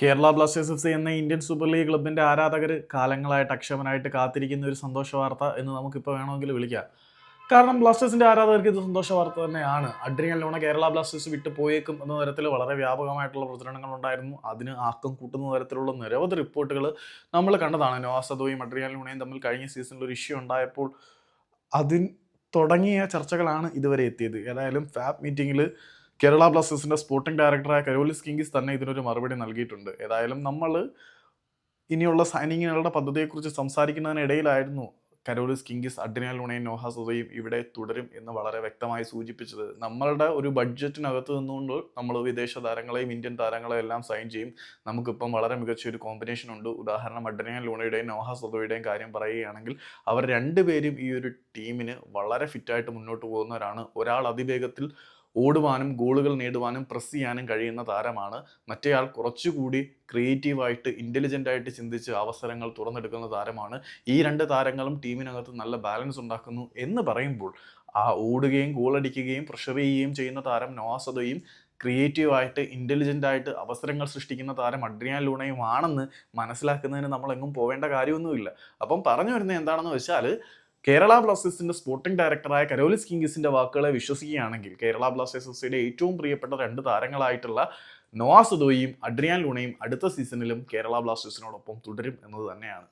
Kerala Blasters F C എന്ന Indian super league ക്ലബിന്റെ ആരാധകർ കാലങ്ങളായിട്ട് അക്ഷമനായിട്ട് കാത്തിരിക്കുന്ന ഒരു സന്തോഷ വാർത്ത എന്ന് നമുക്കിപ്പോൾ വേണമെങ്കിൽ വിളിക്കാം. കാരണം ബ്ലാസ്റ്റേഴ്സിന്റെ ആരാധകർക്ക് ഇത് സന്തോഷ വാർത്ത തന്നെയാണ്. അഡ്രിയൻ ലോണ കേരള ബ്ലാസ്റ്റേഴ്സ് വിട്ടു പോയേക്കും എന്ന തരത്തിൽ വളരെ വ്യാപകമായിട്ടുള്ള പ്രചരണങ്ങൾ ഉണ്ടായിരുന്നു. അതിന് ആക്കം കൂട്ടുന്ന തരത്തിലുള്ള നിരവധി റിപ്പോർട്ടുകൾ നമ്മൾ കണ്ടതാണ്. നോവാസദോയും അഡ്രിയൻ ലോണയും തമ്മിൽ കഴിഞ്ഞ സീസണിൽ ഒരു ഇഷ്യൂ ഉണ്ടായപ്പോൾ അതിൻ തുടങ്ങിയ ചർച്ചകളാണ് ഇതുവരെ എത്തിയത്. ഏതായാലും ഫാബ് മീറ്റിംഗിൽ കേരള ബ്ലാസ്റ്റേഴ്സിന്റെ സ്പോർട്ടിംഗ് ഡയറക്ടറായ കരോലിസ് കിങ്കിസ് തന്നെ ഇതിനൊരു മറുപടി നൽകിയിട്ടുണ്ട്. ഏതായാലും നമ്മൾ ഇനിയുള്ള സൈനിങ്ങുകളുടെ പദ്ധതിയെക്കുറിച്ച് സംസാരിക്കുന്നതിനിടയിലായിരുന്നു കരോലിസ് കിങ്കിസ് അഡ്രിനാൽ ലുണയും നോഹ സുതയും ഇവിടെ തുടരും എന്ന് വളരെ വ്യക്തമായി സൂചിപ്പിച്ചത്. നമ്മളുടെ ഒരു ബഡ്ജറ്റിനകത്ത് നിന്നുകൊണ്ട് നമ്മൾ വിദേശ താരങ്ങളെയും ഇന്ത്യൻ താരങ്ങളെയും എല്ലാം സൈൻ ചെയ്യും. നമുക്കിപ്പം വളരെ മികച്ച ഒരു കോമ്പിനേഷൻ ഉണ്ട്. ഉദാഹരണം അഡ്രിനാൽ ലൂണയുടെയും നോഹ സുതയുടെയും കാര്യം പറയുകയാണെങ്കിൽ അവർ രണ്ടുപേരും ഈ ഒരു ടീമിന് വളരെ ഫിറ്റായിട്ട് മുന്നോട്ട് പോകുന്നവരാണ്. ഒരാൾ അതിവേഗത്തിൽ ഓടുവാനും ഗോളുകൾ നേടുവാനും പ്രസ് ചെയ്യാനും കഴിയുന്ന താരമാണ്. മറ്റേയാൾ കുറച്ചുകൂടി ക്രിയേറ്റീവായിട്ട് ഇന്റലിജന്റ് ആയിട്ട് ചിന്തിച്ച് അവസരങ്ങൾ തുറന്നെടുക്കുന്ന താരമാണ്. ഈ രണ്ട് താരങ്ങളും ടീമിനകത്ത് നല്ല ബാലൻസ് ഉണ്ടാക്കുന്നു എന്ന് പറയുമ്പോൾ ആ ഓടുകയും ഗോളടിക്കുകയും പ്രഷർ ചെയ്യുകയും ചെയ്യുന്ന താരം നോവാസതയും ക്രിയേറ്റീവായിട്ട് ഇന്റലിജന്റ് ആയിട്ട് അവസരങ്ങൾ സൃഷ്ടിക്കുന്ന താരം അഡ്രിയാൻ ലൂണയും ആണെന്ന് മനസ്സിലാക്കുന്നതിന് നമ്മളെങ്ങും പോവേണ്ട കാര്യമൊന്നുമില്ല. അപ്പം പറഞ്ഞു വരുന്നത് എന്താണെന്ന് വെച്ചാൽ കേരള ബ്ലാസ്റ്റേഴ്സിന്റെ സ്പോർട്ടിംഗ് ഡയറക്ടറായ കരോലിസ് കിങ്കിസിന്റെ വാക്കുകളെ വിശ്വസിക്കുകയാണെങ്കിൽ കേരള ബ്ലാസ്റ്റേഴ്സിന്റെ ഏറ്റവും പ്രിയപ്പെട്ട രണ്ട് താരങ്ങളായിട്ടുള്ള നോവാസുദോയും അഡ്രിയാൻ ലുണയും അടുത്ത സീസണിലും കേരള ബ്ലാസ്റ്റേഴ്സിനോടൊപ്പം തുടരും എന്നത് തന്നെയാണ്.